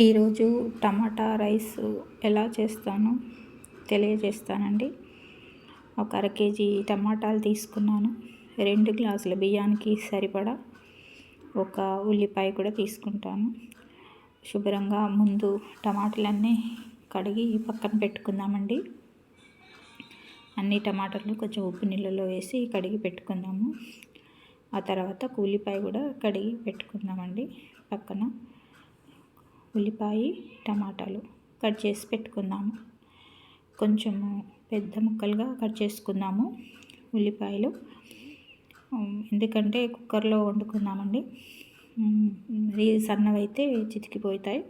ఈరోజు టమాటా రైస్ ఎలా చేస్తానో తెలియజేస్తానండి. ఒక అర కేజీ టమాటాలు తీసుకున్నాను. రెండు గ్లాసుల బియ్యానికి సరిపడా ఒక ఉల్లిపాయ కూడా తీసుకుంటాను. శుభ్రంగా ముందు టమాటాలన్నీ కడిగి పక్కన పెట్టుకుందామండి. అన్ని టమాటాలు కొంచెం ఉప్పు నీళ్ళలో వేసి కడిగి పెట్టుకుందాము. ఆ తర్వాత ఉల్లిపాయ కూడా కడిగి పెట్టుకుందామండి పక్కన. ఉల్లిపాయ టమాటాలు కట్ చేసి పెట్టుకుందాము. కొంచెము పెద్ద ముక్కలుగా కట్ చేసుకుందాము ఉల్లిపాయలు. ఎందుకంటే కుక్కర్లో వండుకుందామండి మరీ సన్నవైతే చితికిపోతాయి.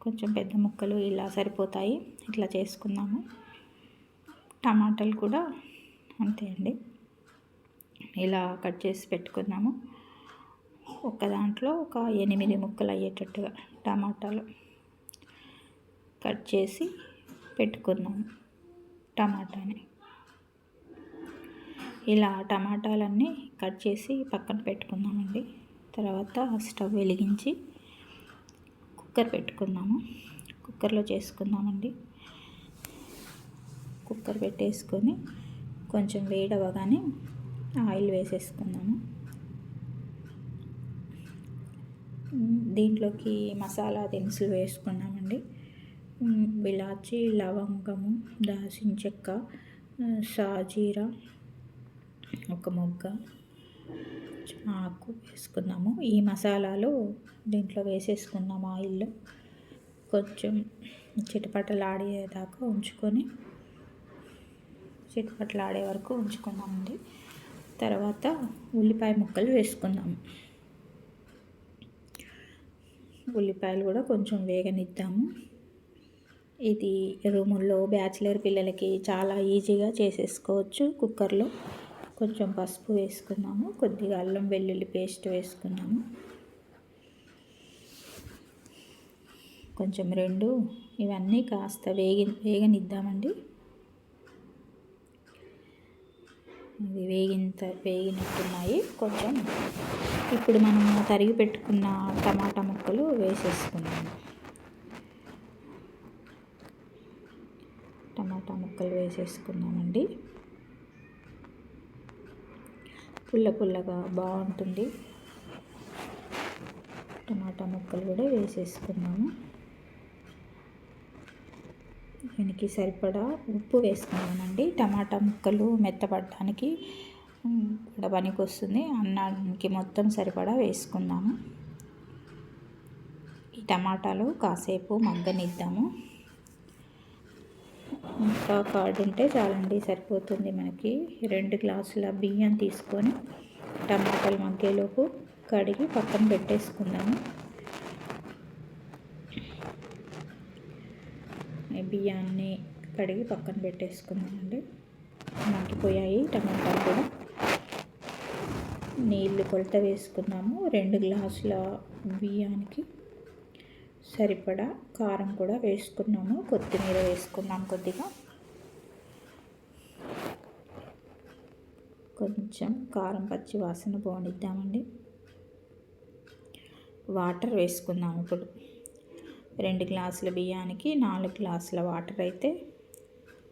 కొంచెం పెద్ద ముక్కలు ఇలా సరిపోతాయి. ఇట్లా చేసుకుందాము. టమాటాలు కూడా అంతే అండి. ఇలా కట్ చేసి పెట్టుకుందాము. ఒక దాంట్లో ఒక ఎనిమిది ముక్కలు అయ్యేటట్టుగా టమాటాలు కట్ చేసి పెట్టుకున్నాము టమాటాని. ఇలా టమాటాలన్నీ కట్ చేసి పక్కన పెట్టుకుందామండి. తర్వాత స్టవ్ వెలిగించి కుక్కర్ పెట్టుకున్నాము కుక్కర్లో చేసుకుందామండి. కుక్కర్ పెట్టేసుకొని కొంచెం వేడవగానే ఆయిల్ వేసేసుకుందాము. దీంట్లోకి మసాలా దినుసులు వేసుకున్నామండి. బిలాచి లవంగము దాల్చిన చెక్క షాజీరా ఒక మొగ్గ ఆకు వేసుకున్నాము. ఈ మసాలాలు దీంట్లో వేసేసుకున్నాము ఆయిల్లో. కొంచెం చిటపటలాడేదాకా ఉంచుకొని చిటపటలాడే వరకు ఉంచుకున్నామండి. తర్వాత ఉల్లిపాయ ముక్కలు వేసుకున్నాము. ఉల్లిపాయలు కూడా కొంచెం వేగనిద్దాము. ఇది రూముల్లో బ్యాచిలర్ పిల్లలకి చాలా ఈజీగా చేసేసుకోవచ్చు కుక్కర్లో. కొంచెం పసుపు వేసుకున్నాము కొద్దిగా అల్లం వెల్లుల్లి పేస్ట్ వేసుకున్నాము. కొంచెం రెండు ఇవన్నీ కాస్త వేగి వేగనిద్దామండి. ఇది వేగింత వేగినట్టున్నాయి. కొంచెం ఇప్పుడు మనం తరిగి పెట్టుకున్న టమాటా ముక్కలు వేసేసుకున్నాము టమాటా ముక్కలు వేసేసుకున్నామండి పుల్ల పుల్లగా బాగుంటుంది. టమాటా ముక్కలు కూడా వేసేసుకున్నాము దీనికి సరిపడా ఉప్పు వేసుకున్నామండి టమాటా ముక్కలు మెత్తపడటానికి కూడా పనికి వస్తుంది అన్నానికి మొత్తం సరిపడా వేసుకుందాము. ఈ టమాటాలు కాసేపు మగ్గనిద్దాము. ఇంకా కార్డు ఉంటే చాలండి సరిపోతుంది మనకి. రెండు గ్లాసుల బియ్యం తీసుకొని టమాటాలు మగ్గేలోపు కడిగి పక్కన పెట్టేసుకుందాము. బియ్యాన్ని కడిగి పక్కన పెట్టేసుకుందామండి. మగ్గిపోయాయి టమాటాలు కూడా. నీళ్ళు కొలత వేసుకున్నాము. రెండు గ్లాసుల బియ్యానికి సరిపడా కారం కూడా వేసుకున్నాము. కొత్తిమీర వేసుకున్నాం కొద్దిగా. కొంచెం కారం పచ్చి వాసన పోనిద్దామండి. వాటర్ వేసుకుందాం ఇప్పుడు. రెండు గ్లాసుల బియ్యానికి నాలుగు గ్లాసుల వాటర్ అయితే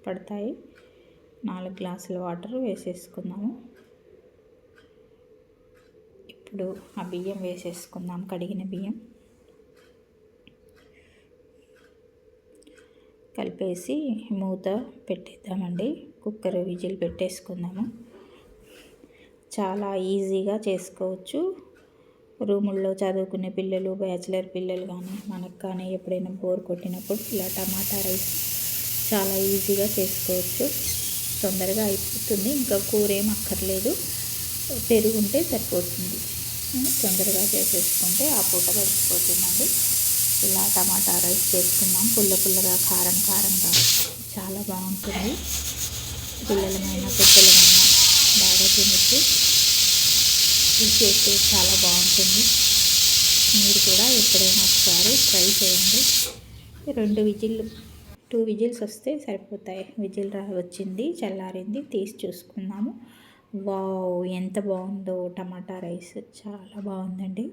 పడతాయి. నాలుగు గ్లాసుల వాటర్ వేసేసుకుందాము. ఇప్పుడు ఆ బియ్యం వేసేసుకుందాం కడిగిన బియ్యం. కలిపేసి మూత పెట్టేద్దామండి. కుక్కర్ విజిల్ పెట్టేసుకుందాము. చాలా ఈజీగా చేసుకోవచ్చు. రూముల్లో చదువుకునే పిల్లలు బ్యాచిలర్ పిల్లలు కానీ మనకు కానీ ఎప్పుడైనా బోర్ కొట్టినప్పుడు ఇలా టమాటా రైస్ చాలా ఈజీగా చేసుకోవచ్చు. తొందరగా అయిపోతుంది. ఇంకా కూర ఏం అక్కర్లేదు. పెరుగు ఉంటే సరిపోతుంది. తొందరగా చేసేసుకుంటే ఆ పూట గడిచిపోతుందండి. ఇలా టమాటా రైస్ చేసుకున్నాం. పుల్ల పుల్లగా కారం కారంగా. చాలా బాగుంటుంది. పిల్లలమైనా పెద్దలమైనా బాగా తినచ్చు రుచి చాలా బాగుంటుంది. మీరు కూడా ఎప్పుడైనా ఒకసారి ట్రై చేయండి. రెండు విజిల్ టూ విజిల్స్ వస్తే సరిపోతాయి. విజిల్ రా వచ్చింది చల్లారింది తీసి చూసుకున్నాము. వావ్ ఎంత బాగుందో టమాటా రైస్. చాలా బాగుందండి.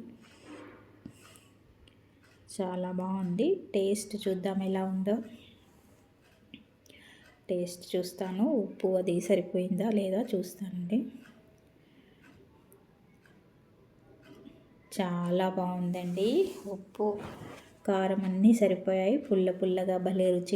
చాలా బాగుంది. టేస్ట్ చూద్దాం ఎలా ఉందో. టేస్ట్ చూస్తాను. ఉప్పు అది సరిపోయిందా లేదా చూస్తానండి. చాలా బాగుందండి. ఉప్పు కారం అన్నీ సరిపోయాయి. పుల్ల పుల్లగా భలే రుచి